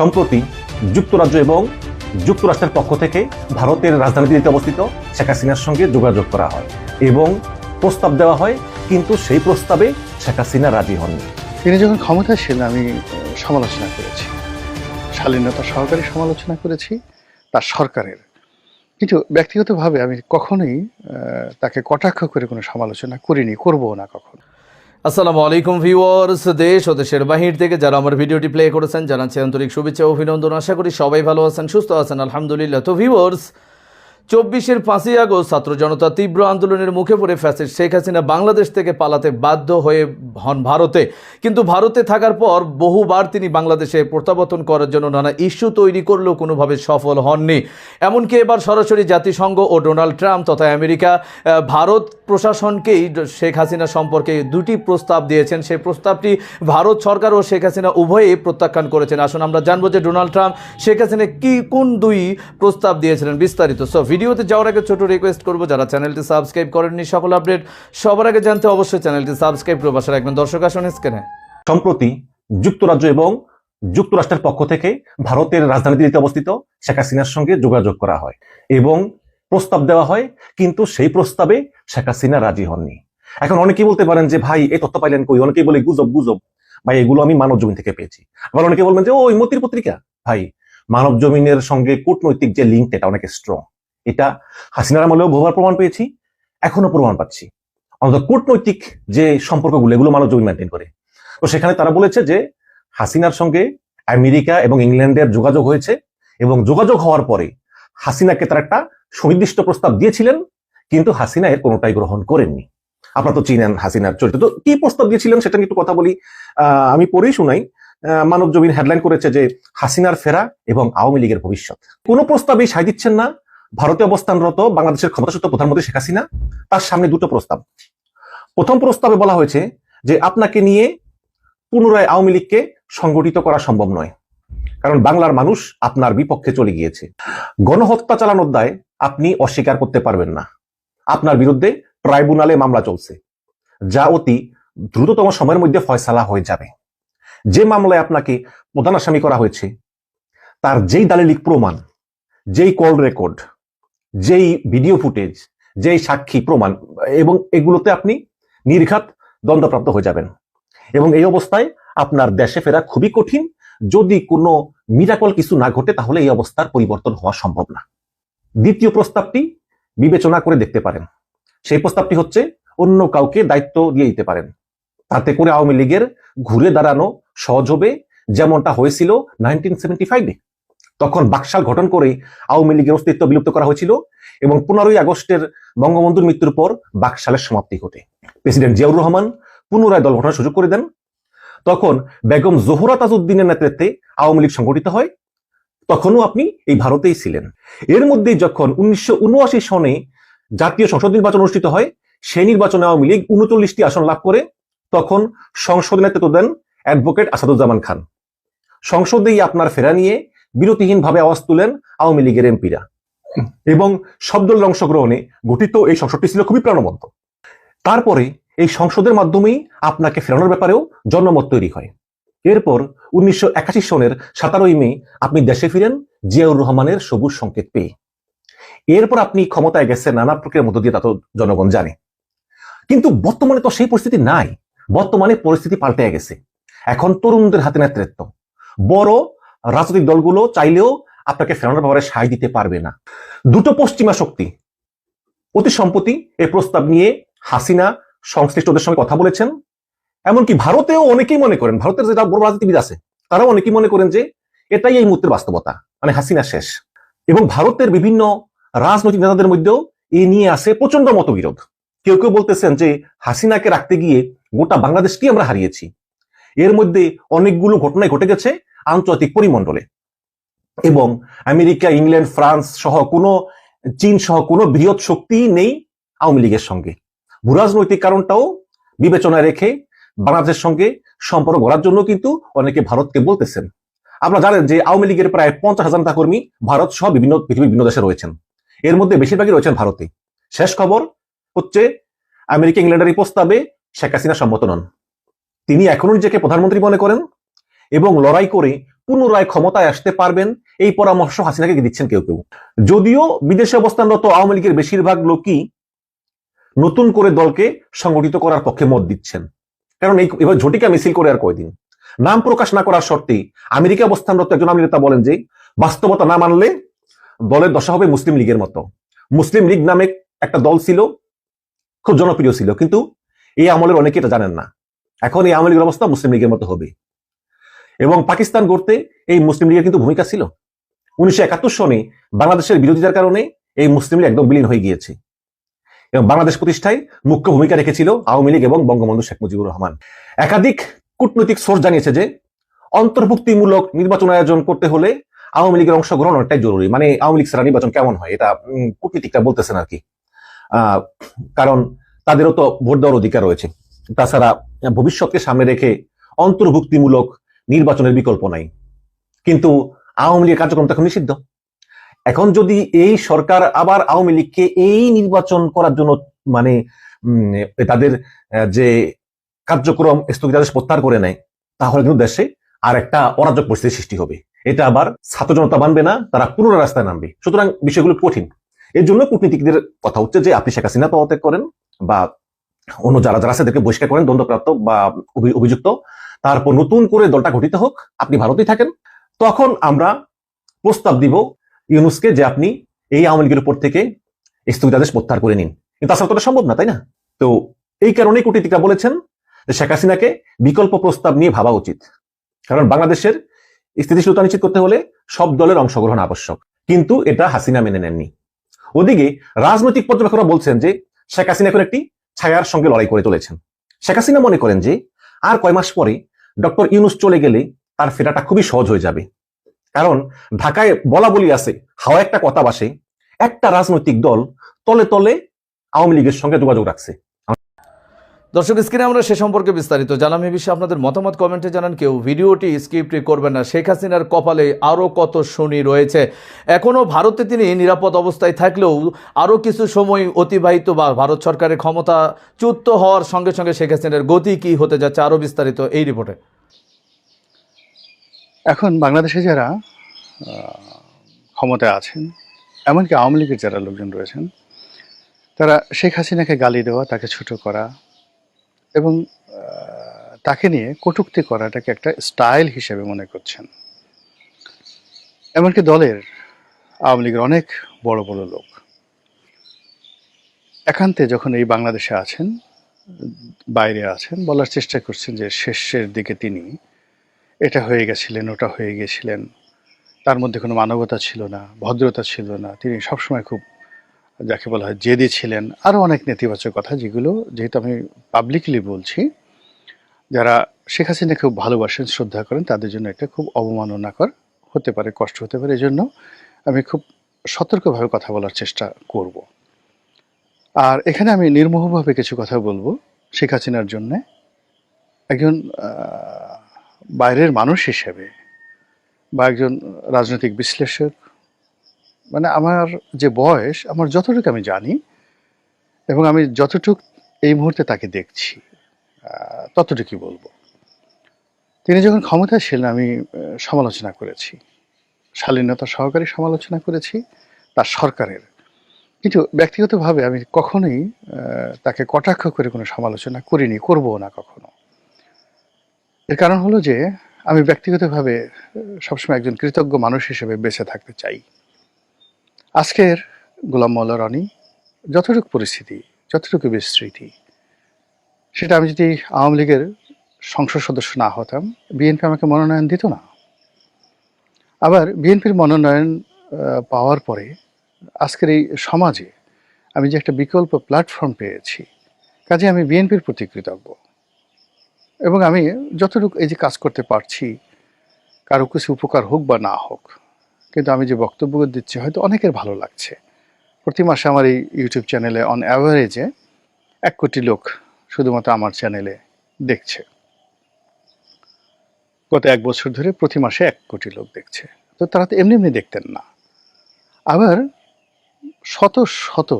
সম্প্রতি যুক্তরাজ্য এবং যুক্তরাষ্ট্রের পক্ষ থেকে ভারতের রাজধানী দিল্লিতে অবস্থিত শেখ হাসিনার সঙ্গে যোগাযোগ করা হয় এবং প্রস্তাব দেওয়া হয়, কিন্তু সেই প্রস্তাবে শেখ হাসিনা রাজি হননি। তিনি যখন ক্ষমতায় ছিলেন আমি সমালোচনা করেছি। শালীনতা সহকারে সমালোচনা করেছি, তার সরকারের। কিন্তু ব্যক্তিগতভাবে আমি কখনোই তাকে কটাক্ষ করে কোনো সমালোচনা করিনি করব না কখনো। আসসালামু আলাইকুম ভিউয়ার্স, দেশ ও দেশের বাহির থেকে যারা আমার ভিডিওটি প্লে করেছেন জানাচ্ছি আন্তরিক শুভেচ্ছা অভিনন্দন। আশা করি সবাই ভালো আছেন, সুস্থ আছেন, আলহামদুলিল্লাহ। তো ভিউয়ার্স, চব্বিশের পাঁচই আগস্ট ছাত্র জনতা তীব্র আন্দোলনের মুখে পড়ে ফ্যাসিস্ট শেখ হাসিনা বাংলাদেশ থেকে পালাতে বাধ্য হয়ে হন ভারতে। কিন্তু ভারতে থাকার পর বহুবার তিনি বাংলাদেশে প্রত্যাবর্তন করার জন্য নানা ইস্যু তৈরি করলেও কোনোভাবে সফল হননি। এমনকি এবার সরাসরি জাতিসংঘ ও ডোনাল্ড ট্রাম্প তথা আমেরিকা ভারত প্রশাসনকেই শেখ হাসিনা সম্পর্কে দুটি প্রস্তাব দিয়েছেন। সেই প্রস্তাবটি ভারত সরকার ও শেখ হাসিনা উভয়েই প্রত্যাখ্যান করেছেন। আসুন আমরা জানব যে ডোনাল্ড ট্রাম্প শেখ হাসিনা কি কোন দুই প্রস্তাব দিয়েছিলেন বিস্তারিত। সো ভিডিওতে যাওয়ার আগে ছোট রিকোয়েস্ট করব, যারা চ্যানেলটি সাবস্ক্রাইব করেননি, সকল আপডেট সবার আগে জানতে অবশ্যই চ্যানেলটি সাবস্ক্রাইব করে বাসার একজন দর্শক, আসুন স্ক্রিনে সম্প্রতি যুক্তরাজ্য এবং যুক্তরাষ্ট্রের পক্ষ থেকে ভারতের রাজধানী দিল্লিতে অবস্থিত শেখ হাসিনার সঙ্গে যোগাযোগ করা হয় এবং প্রস্তাব দেওয়া হয়। কিন্তু সেই প্রস্তাবে শেখ হাসিনা রাজি হননি। এখন অনেকেই বলতে পারেন যে, ভাই, এই তথ্য পাইলেন কই? অনেকেই বলে, গুজব গুজব। ভাই, এগুলো আমি মানব জমিন থেকে পেয়েছি। আবার অনেকে বলবেন যে ওই মতির পত্রিকা? ভাই, মানব জমিনের সঙ্গে কূটনৈতিক যে লিঙ্ক এটা অনেক স্ট্রং এটা হাসিনার আমলেও বহুবার প্রমাণ পেয়েছি, এখনও প্রমাণ পাচ্ছি। অন্তত কূটনৈতিক যে সম্পর্কগুলো, এগুলো মানব জমিন মেনটেন করে। তো সেখানে তারা বলেছে যে, হাসিনার সঙ্গে আমেরিকা এবং ইংল্যান্ডের যোগাযোগ হয়েছে এবং যোগাযোগ হওয়ার পরে হাসিনাকে তারা একটা সুনির্দিষ্ট প্রস্তাব দিয়েছিলেন কিন্তু হাসিনা এর কোনোটাই গ্রহণ করেননি। আপনারা তো চিনেন হাসিনার চরিত্র। তো কি প্রস্তাব দিয়েছিলেন সেটা নিয়ে একটু কথা বলি। আমি পরেই শুনাই। মানব জমিন হেডলাইন করেছে যে হাসিনার ফেরা এবং আওয়ামী লীগের ভবিষ্যৎ। কোনো প্রস্তাবেই সাই দিচ্ছেন না। ভারতে অবস্থানরত, বাংলাদেশের ক্ষমতাসূত্র প্রধানমন্ত্রী শেখ হাসিনা। তার সামনে দুটো প্রস্তাব। প্রথম প্রস্তাবে বলা হয়েছে যে আপনাকে নিয়ে পুনরায় আওয়ামী লীগকে সংগঠিত করা সম্ভব নয়। কারণ বাংলার মানুষ আপনার বিপক্ষে চলে গিয়েছে। গণহত্যা চালানোর দায় আপনি অস্বীকার করতে পারবেন না। আপনার বিরুদ্ধে ট্রাইব্যুনালে মামলা চলছে, যা অতি দ্রুততম সময়ের মধ্যে ফয়সালা হয়ে যাবে। যে মামলায় আপনাকে প্রধান আসামি করা হয়েছে, তার যেই দালিলিক প্রমাণ, যেই কল রেকর্ড, যেই ভিডিও ফুটেজ, যেই সাক্ষী প্রমাণ, এবং এগুলোতে আপনি নির্ঘাত দণ্ডপ্রাপ্ত হয়ে যাবেন। এবং এই অবস্থায় আপনার দেশে ফেরা খুবই কঠিন। যদি কোনো মিরাকল কিছু না ঘটে, তাহলে এই অবস্থার পরিবর্তন হওয়া সম্ভব না। দ্বিতীয় প্রস্তাবটি বিবেচনা করে দেখতে পারেন। সেই প্রস্তাবটি হচ্ছে, অন্য কাউকে দায়িত্ব দিয়ে দিতে পারেন। তাতে করে আওয়ামী লীগের ঘুরে দাঁড়ানো সহজ হবে, যেমনটা হয়েছিল নাইনটিন সেভেন্টি ফাইভে তখন বাকশাল গঠন করে আওয়ামী লীগের অস্তিত্ব বিলুপ্ত করা হয়েছিল এবং পনেরোই আগস্টের বঙ্গবন্ধুর মৃত্যুর পর বাকশালের সমাপ্তি ঘটে। প্রেসিডেন্ট জিয়াউর রহমান পুনরায় দল গঠনের সুযোগ করে দেন। তখন বেগম জোহরা তাজউদ্দিনের নেতৃত্বে আওয়ামী লীগ সংগঠিত হয়। তখনও আপনি এই ভারতেই ছিলেন। এর মধ্যেই যখন উনিশশো উনআশি সনে জাতীয় সংসদ নির্বাচন অনুষ্ঠিত হয়, সেই নির্বাচনে আওয়ামী লীগ উনচল্লিশটি আসন লাভ করে, তখন সংসদে নেতৃত্ব দেন অ্যাডভোকেট আসাদুজ্জামান খান। সংসদেই আপনার ফেরা নিয়ে বিরতিহীনভাবে আওয়াজ তুলেন আওয়ামী লীগের এমপিরা। এবং সব দলের অংশগ্রহণে গঠিত এই সংসদটি ছিল খুবই প্রাণবন্ত। তারপরে এই সংসদের মাধ্যমেই আপনাকে ফেরানোর ব্যাপারেও জনমত তৈরি হয়। এরপর উনিশশো একাশি সনের সাতারোই মে আপনি দেশে ফিরেন, জিয়াউর রহমানের সবুজ সংকেত পেয়ে। এরপর আপনি ক্ষমতায় গেছেন, নানা প্রক্রিয়ার মধ্য দিয়ে তা তো জনগণ জানে। কিন্তু বর্তমানে তো সেই পরিস্থিতি নাই। বর্তমানে পরিস্থিতি পাল্টে গেছে। এখন তরুণদের হাতে নেতৃত্ব। বড় রাজনৈতিক দলগুলো চাইলেও আপনাকে ফেরানোর ব্যাপারে সায় দিতে পারবে না। দুটো পশ্চিমা শক্তি, অতি সম্প্রতি এই প্রস্তাব নিয়ে হাসিনা সংশ্লিষ্টদের সঙ্গে কথা বলেছেন। এমনকি ভারতেও অনেকেই মনে করেন, ভারতের যেটা বড় রাজনীতিবিদ আছে, তারাও অনেকেই মনে করেন যে এটাই এই মুহূর্তের বাস্তবতা মানে হাসিনা শেষ। এবং ভারতের বিভিন্ন রাজনৈতিক নেতাদের মধ্যেও এ নিয়ে আসে প্রচণ্ড মতবিরোধ। কেউ কেউ বলতেছেন যে হাসিনাকে রাখতে গিয়ে গোটা বাংলাদেশকেই আমরা হারিয়েছি। এর মধ্যে অনেকগুলো ঘটনাই ঘটে গেছে আন্তর্জাতিক পরিমণ্ডলে। এবং আমেরিকা, ইংল্যান্ড, ফ্রান্স সহ কোনো, চীন সহ কোনো বৃহৎ শক্তি নেই আওয়ামী লীগের সঙ্গে। ভূরাজনৈতিক কারণটাও বিবেচনায় রেখে বাংলাদেশের সঙ্গে সম্পর্ক গড়ার জন্য কিন্তু অনেকে ভারতকে বলতেছেন। আপনারা জানেন যে আওয়ামী লীগের প্রায় পঞ্চাশ হাজার নেতা কর্মী ভারত সহ বিভিন্ন পৃথিবীর বিভিন্ন দেশে রয়েছেন। এর মধ্যে বেশিরভাগই রয়েছেন ভারতে। শেষ খবর হচ্ছে, আমেরিকা ইংল্যান্ডের এই প্রস্তাবে শেখ হাসিনা সম্মত নন। তিনি এখনও নিজেকে প্রধানমন্ত্রী মনে করেন এবং লড়াই করে পুনরায় ক্ষমতায় আসতে পারবেন, এই পরামর্শ হাসিনাকে দিচ্ছেন কেউ কেউ। যদিও বিদেশে অবস্থানরত আওয়ামী লীগের বেশিরভাগ লোকই নতুন করে দলকে সংগঠিত করার পক্ষে মত দিচ্ছেন। কারণ এই এবার ঝটিকা মিছিল করে আর কয়দিন? নাম প্রকাশ না করার শর্তে আমেরিকা অবস্থানরত একজন আওয়ামী নেতা বলেন যে, বাস্তবতা না মানলে দলের দশা হবে মুসলিম লীগের মতো। মুসলিম লীগ নামে একটা দল ছিল, খুব জনপ্রিয় ছিল, কিন্তু এই আমলের অনেকে এটা জানেন না। এখন এই আওয়ামী অবস্থা মুসলিম লীগের মতো হবে। এবং পাকিস্তান গড়তে এই মুসলিম লীগের কিন্তু ভূমিকা ছিল। উনিশশো একাত্তর সনে বাংলাদেশের বিরোধিতার কারণে এই মুসলিম লীগ একদম বিলীন হয়ে গিয়েছে। এবং বাংলাদেশ প্রতিষ্ঠায় মুখ্য ভূমিকা রেখেছিল আওয়ামী লীগ এবং বঙ্গবন্ধু শেখ মুজিবুর রহমান। একাধিক কূটনৈতিক সোর্স জানিয়েছে যে অন্তর্ভুক্তিমূলক নির্বাচন আয়োজন করতে হলে আওয়ামী লীগের অংশগ্রহণ অনেকটাই জরুরি। মানে আওয়ামী লীগ ছাড়া নির্বাচন কেমন হয়? এটা উম, কূটনীতিকরা বলতেছেন আর কি কারণ তাদেরও তো ভোট দেওয়ার অধিকার রয়েছে। তাছাড়া ভবিষ্যৎকে সামনে রেখে অন্তর্ভুক্তিমূলক নির্বাচনের বিকল্প নাই। কিন্তু আওয়ামী লীগের কার্যক্রম তো এখন নিষিদ্ধ। এখন যদি এই সরকার আবার আওয়ামী লীগকে এই নির্বাচন করার জন্য মানে তাদের যে কার্যক্রম স্থগিতাদেশ প্রত্যাহার করে নেয়, তাহলে কিন্তু দেশে আর একটা অরাজক পরিস্থিতির সৃষ্টি হবে। এটা আবার ছাত্র জনতা মানবে না, তারা পুরো রাস্তায় নামবে। সুতরাং বিষয়গুলো কঠিন। এর জন্য কূটনীতিকদের কথা হচ্ছে যে, আপনি শেখ হাসিনা পদত্যাগ করেন বা অন্য যারা যারা আছে, তাদেরকে বহিষ্কার করেন দ্বন্দ্বপ্রাপ্ত বা অভি- অভিযুক্ত। তারপর নতুন করে দলটা গঠিত হোক, আপনি ভারতেই থাকেন। তখন আমরা প্রস্তাব দিব ইউনুসকে যে আপনি এই আওয়ামী লীগের উপর থেকে স্থগিতাদেশ প্রত্যাহার করে নিন। কিন্তু তাছাড়া তো সম্ভব না, তাই না? তো এই কারণেই কূটনীতিকরা বলেছেন যে শেখ হাসিনাকে বিকল্প প্রস্তাব নিয়ে ভাবা উচিত। কারণ বাংলাদেশের স্থিতিশীলতা নিশ্চিত করতে হলে সব দলের অংশগ্রহণ আবশ্যক। কিন্তু এটা হাসিনা মেনে নেননি। ওদিকে রাজনৈতিক পর্যবেক্ষকরা বলছেন যে শেখ হাসিনা এখন একটি ছায়ার সঙ্গে লড়াই করে চলেছেন। শেখ হাসিনা মনে করেন যে আর কয় মাস পরে ডক্টর ইউনুস চলে গেলে তার ফেরাটা খুবই সহজ হয়ে যাবে। কারণ ঢাকায় বলা বলি আছে, হাওয়া একটা কথা বাসে, একটা রাজনৈতিক দল তলে তলে আওয়ামী লীগের সঙ্গে যোগাযোগ রাখছে। দর্শক, স্ক্রিনে আমরা সে সম্পর্কে বিস্তারিত জানাম। এ বিষয়ে আপনাদের মতামত কমেন্টে জানান। কেউ ভিডিওটি স্ক্রিপ্ট করবেন না। শেখ হাসিনার কপালে আরও কত শনি রয়েছে? এখনও ভারতে তিনি নিরাপদ অবস্থায় থাকলেও আরও কিছু সময় অতিবাহিত বা ভারত সরকারের ক্ষমতা চ্যুত হওয়ার সঙ্গে সঙ্গে শেখ হাসিনার গতি কি হতে যাচ্ছে আরও বিস্তারিত এই রিপোর্টে। এখন বাংলাদেশে যারা ক্ষমতায় আছেন, এমনকি আওয়ামী লীগের যারা লোকজন রয়েছেন, তারা শেখ হাসিনাকে গালি দেওয়া, তাকে ছোট করা এবং তাকে নিয়ে কটূক্তি করাটাকে একটা স্টাইল হিসেবে মনে করছেন। এমনকি দলের আওয়ামী লীগের অনেক বড় বড় লোক। একান্তে যখন এই বাংলাদেশে আছেন, বাইরে আছেন, বলার চেষ্টা করছেন যে শেষের দিকে তিনি এটা হয়ে গেছিলেন, ওটা হয়ে গেছিলেন। তার মধ্যে কোনো মানবতা ছিল না, ভদ্রতা ছিল না। তিনি সবসময় খুব, যাকে বলা হয়, জেদি ছিলেন। আরও অনেক নেতিবাচক কথা যেগুলো, যেহেতু আমি পাবলিকলি বলছি, যারা শেখ হাসিনা খুব ভালোবাসেন, শ্রদ্ধা করেন, তাদের জন্য এটা খুব অবমাননাকর হতে পারে, কষ্ট হতে পারে। এজন্য আমি খুব সতর্কভাবে কথা বলার চেষ্টা করব। আর এখানে আমি নির্মোহভাবে কিছু কথা বলব শেখ হাসিনার জন্যে। একজন বাইরের মানুষ হিসেবে বা একজন রাজনৈতিক বিশ্লেষক মানে আমার যে বয়স, আমার যতটুকু আমি জানি এবং আমি যতটুক এই মুহূর্তে তাকে দেখছি ততটুকুই বলব। তিনি যখন ক্ষমতায় ছিলেন আমি সমালোচনা করেছি। শালীনতা সহকারে সমালোচনা করেছি তার সরকারের। কিন্তু ব্যক্তিগতভাবে আমি কখনোই তাকে কটাক্ষ করে কোনো সমালোচনা করিনি, করব না কখনো। এর কারণ হলো যে, আমি ব্যক্তিগতভাবে সবসময় একজন কৃতজ্ঞ মানুষ হিসেবে বেঁচে থাকতে চাই। আজকের গোলাম মোল্লা রনি যতটুকু পরিস্থিতি, যতটুকু বিস্তৃতি, সেটা আমি যদি আওয়ামী লীগের সংসদ সদস্য না হতাম, বিএনপি আমাকে মনোনয়ন দিত না। আবার বিএনপির মনোনয়ন পাওয়ার পরে আজকের এই সমাজে আমি যে একটা বিকল্প প্ল্যাটফর্ম পেয়েছি, কাজে আমি বিএনপির প্রতি কৃতজ্ঞ। এবং আমি যতটুকু এই যে কাজ করতে পারছি, কারও কিছু উপকার হোক বা না হোক, কিন্তু আমি যে বক্তব্য দিচ্ছি হয়তো অনেকের ভালো লাগছে। প্রতি মাসে আমার এই ইউটিউব চ্যানেলে অন অ্যাভারেজে এক কোটি লোক শুধুমাত্র আমার চ্যানেলে দেখছে। গত এক বছর ধরে প্রতি মাসে এক কোটি লোক দেখছে। তো তারা তো এমনি এমনি দেখতেন না। আবার শত শত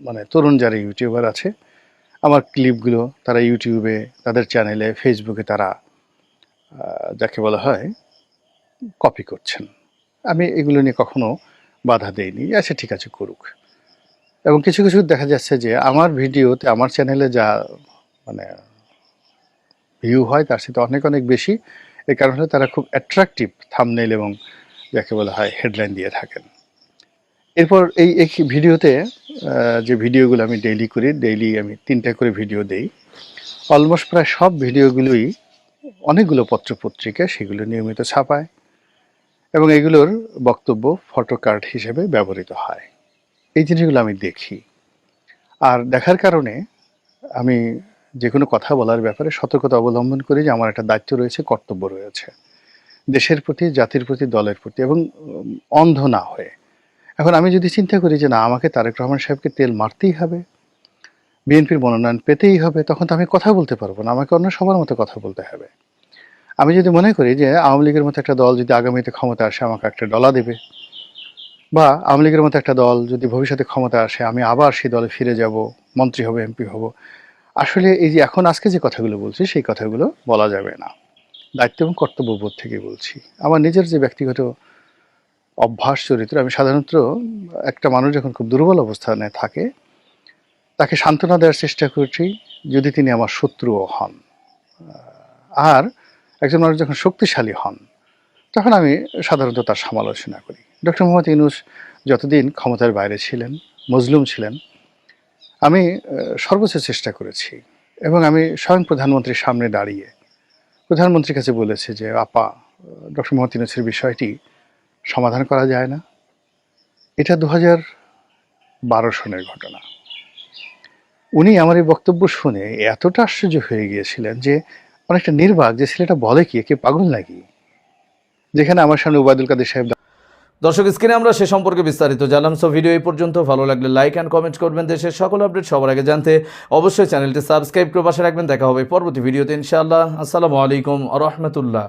মানে তরুণ যারা ইউটিউবার আছে আমার ক্লিপগুলো তারা ইউটিউবে, তাদের চ্যানেলে, ফেসবুকে তারা যাকে বলা হয় কপি করছেন। আমি এগুলো নিয়ে কখনো বাধা দেইনি। আচ্ছা ঠিক আছে, করুক। এবং কিছু কিছু দেখা যাচ্ছে যে আমার ভিডিওতে, আমার চ্যানেলে যা মানে ভিউ হয় তার সাথে অনেক অনেক বেশি। এ কারণে তারা খুব অ্যাট্রাকটিভ থামনেল এবং যাকে বলা হয় হেডলাইন দিয়ে থাকেন। এরপর এই এক ভিডিওতে যে ভিডিওগুলো আমি ডেইলি করি ডেইলি আমি তিনটা করে ভিডিও দেই। অলমোস্ট প্রায় সব ভিডিওগুলোই অনেকগুলো পত্রপত্রিকা সেগুলো নিয়মিত ছাপায় এবং এগুলোর বক্তব্য ফটো কার্ড হিসেবে ব্যবহৃত হয়। এই জিনিসগুলো আমি দেখি। আর দেখার কারণে আমি যে কোনো কথা বলার ব্যাপারে সতর্কতা অবলম্বন করি যে আমার একটা দায়িত্ব রয়েছে, কর্তব্য রয়েছে। দেশের প্রতি, জাতির প্রতি, দলের প্রতি এবং অন্ধ না হয়ে এখন আমি যদি চিন্তা করি যে না, আমাকে তারেক রহমান সাহেবকে তেল মারতেই হবে, বিএনপির মনোনয়ন পেতেই হবে, তখন তো আমি কথা বলতে পারব না, আমাকে অন্য সবার মতো কথা বলতে হবে। আমি যদি মনে করি যে আওয়ামী লীগের মতো একটা দল যদি আগামীতে ক্ষমতা আসে, আমাকে একটা ডলা দেবে, বা আওয়ামী লীগের মতো একটা দল যদি ভবিষ্যতে ক্ষমতা আসে, আমি আবার সেই দলে ফিরে যাব, মন্ত্রী হব, এমপি হব, আসলে এই যে এখন আজকে যে কথাগুলো বলছি, সেই কথাগুলো বলা যাবে না। দায়িত্ব এবং কর্তব্যবোধ থেকে বলছি। আমার নিজের যে ব্যক্তিগত অভ্যাস চরিত্র, আমি সাধারণত একটা মানুষ যখন খুব দুর্বল অবস্থানে থাকে, তাকে সান্ত্বনা দেওয়ার চেষ্টা করছি যদি তিনি আমার শত্রুও হন। আর একজন মানুষ যখন শক্তিশালী হন, তখন আমি সাধারণত তার সমালোচনা করি। ডক্টর মোহাম্মদ ইউনুস যতদিন ক্ষমতার বাইরে ছিলেন, মজলুম ছিলেন, আমি সর্বোচ্চ চেষ্টা করেছি এবং আমি স্বয়ং প্রধানমন্ত্রীর সামনে দাঁড়িয়ে প্রধানমন্ত্রীর কাছে বলেছি যে, আপা ডক্টর মোহাম্মদ ইউনুসের বিষয়টি সমাধান করা যায় না। এটা দু হাজার বারো সনের ঘটনা। উনি আমার এই বক্তব্য শুনে এতটা আশ্চর্য হয়ে গিয়েছিলেন যে, অনেকটা নির্বাক যে ছেলেটা বলে কি, একে পাগল নাকি? যেখানে আমার সামনে উবায়দুল কাদের সাহেব দর্শক, স্ক্রিনে আমরা সে সম্পর্কে বিস্তারিত জানলাম সো ভিডিও এই পর্যন্ত। ভালো লাগলে লাইক অ্যান্ড কমেন্ট করবেন দেশের সকল আপডেট সবার আগে জানতে। অবশ্যই চ্যানেলটি সাবস্ক্রাইব করে পাশে রাখবেন। দেখা হবে পরবর্তী ভিডিওতে ইনশাআল্লাহ। আসসালামু আলাইকুম রহমতুল্লাহ।